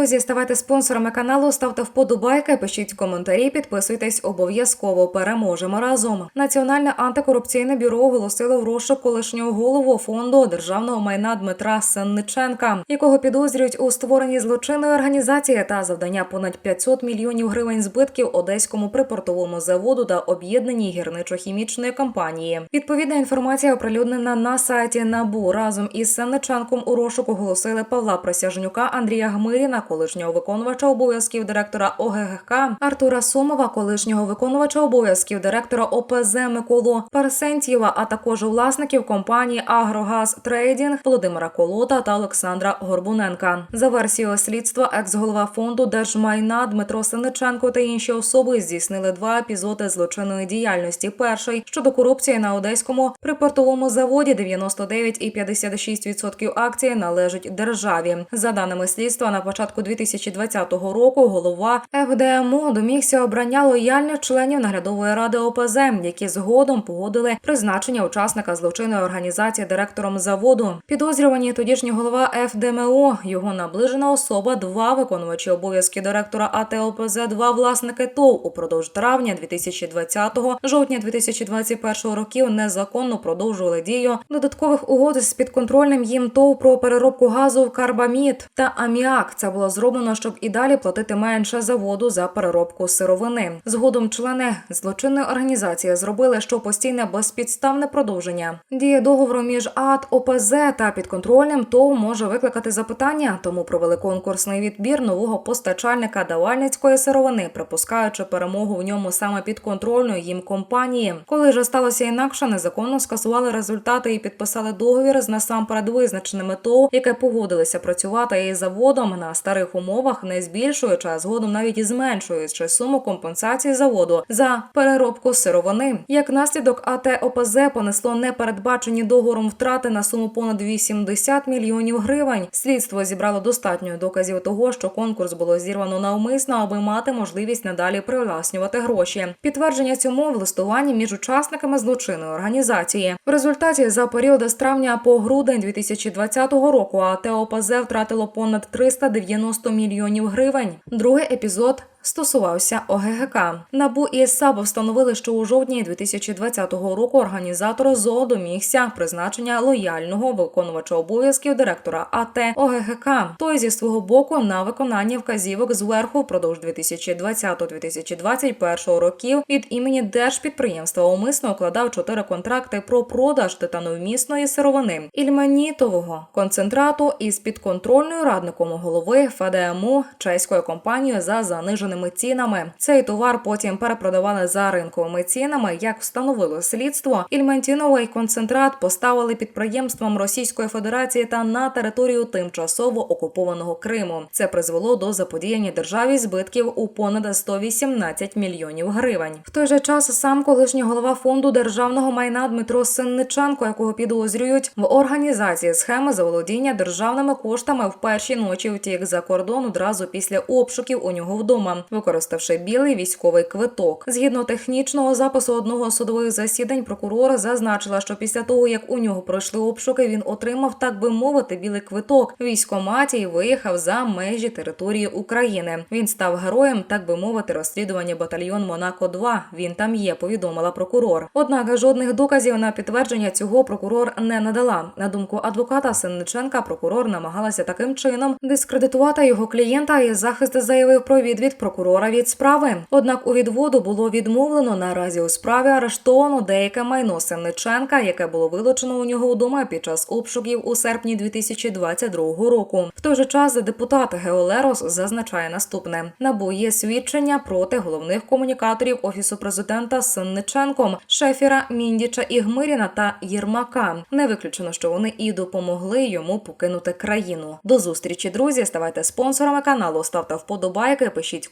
Друзі, ставайте спонсорами каналу, ставте вподобайки, пишіть коментарі, підписуйтесь обов'язково. Переможемо разом. Національне антикорупційне бюро оголосило в розшук колишнього голову фонду державного майна Дмитра Сенниченка, якого підозрюють у створенні злочинної організації та завдання понад 500 мільйонів гривень збитків одеському припортовому заводу та об'єднаній гірничо-хімічної компанії. Відповідна інформація оприлюднена на сайті НАБУ. Разом із Сенниченком у розшук оголосили Павла Присяжнюка, Андрія Гмиріна, колишнього виконувача обов'язків директора ОГГК, Артура Сомова, колишнього виконувача обов'язків директора ОПЗ Миколу Парсентьєва, а також власників компанії Агрогаз Трейдінг Володимира Колота та Олександра Горбуненка. За версією слідства, екс-голова фонду держмайна Дмитро Синиченко та інші особи здійснили два епізоди злочинної діяльності. Перший щодо корупції на одеському припортовому заводі 99,56% акцій належить державі. За даними слідства, на початку 2020 року голова ФДМО домігся обрання лояльних членів наглядової ради ОПЗ, які згодом погодили призначення учасника злочинної організації директором заводу. Підозрювані тодішній голова ФДМО, його наближена особа, два виконувачі обов'язки директора АТ ОПЗ, два власники ТОВ упродовж травня 2020 жовтня 2021 років незаконно продовжували дію додаткових угод з підконтрольним їм ТОВ про переробку газу в карбамід та аміак. Це було зроблено, щоб і далі платити менше заводу за переробку сировини. Згодом члени злочинної організації зробили, що постійне безпідставне продовження дії договору між АТ ОПЗ та підконтрольним ТОВ може викликати запитання, тому провели конкурсний відбір нового постачальника давальницької сировини, припускаючи перемогу в ньому саме підконтрольної їм компанії. Коли ж сталося інакше, незаконно скасували результати і підписали договір з насамперед визначеними ТОВ, яке погодилися працювати із заводом на старих умовах, не збільшуючи, а згодом навіть і зменшуючи суму компенсації заводу за переробку сировини. Як наслідок АТ ОПЗ понесло непередбачені договором втрати на суму понад 80 мільйонів гривень. Слідство зібрало достатньо доказів того, що конкурс було зірвано навмисно, аби мати можливість надалі привласнювати гроші. Підтвердження цьому в листуванні між учасниками злочинної організації. В результаті за період з травня по грудень 2020 року АТ ОПЗ втратило понад 390 мільйонів гривень. Другий епізод стосувався ОГГК. Набу і САБ встановили, що у жовтні 2020 року організатор ЗОО домігся призначення лояльного виконувача обов'язків директора АТ ОГГК. Той зі свого боку на виконання вказівок зверху впродовж 2020-2021 років від імені держпідприємства умисно укладав чотири контракти про продаж титановмісної сировини ільменітового концентрату із підконтрольною радником голови ФДМУ чеською компанією за заниженими цінами. Цей товар потім перепродавали за ринковими цінами. Як встановило слідство, ільментіновий концентрат поставили підприємствам Російської Федерації та на територію тимчасово окупованого Криму. Це призвело до заподіяння державі збитків у понад 118 мільйонів гривень. В той же час сам колишній голова фонду державного майна Дмитро Синниченко, якого підозрюють в організації схеми заволодіння державними коштами в перші ночі втік за кордон одразу після обшуків у нього вдома, використавши білий військовий квиток. Згідно технічного запису одного з судових засідань, прокурор зазначила, що після того як у нього пройшли обшуки, він отримав, так би мовити, білий квиток військоматі і виїхав за межі території України. Він став героєм, так би мовити, розслідування батальйон Монако 2 Він там є, повідомила прокурор. Однак жодних доказів на підтвердження цього прокурор не надала. На думку адвоката Синниченка, прокурор намагалася таким чином дискредитувати його клієнта, і захист заявив про відвід прокурора від справи. Однак у відводу було відмовлено наразі у справі арештовано деяке майно Синниченка, яке було вилучено у нього вдома під час обшуків у серпні 2022 року. В той же час депутат Геолерос зазначає наступне: набу є свідчення проти головних комунікаторів офісу президента Синниченком, Шефіра, Міндіча і Гмиріна та Єрмака. Не виключено, що вони і допомогли йому покинути країну. До зустрічі, друзі. Ставайте спонсорами каналу, ставте вподобайки, пишіть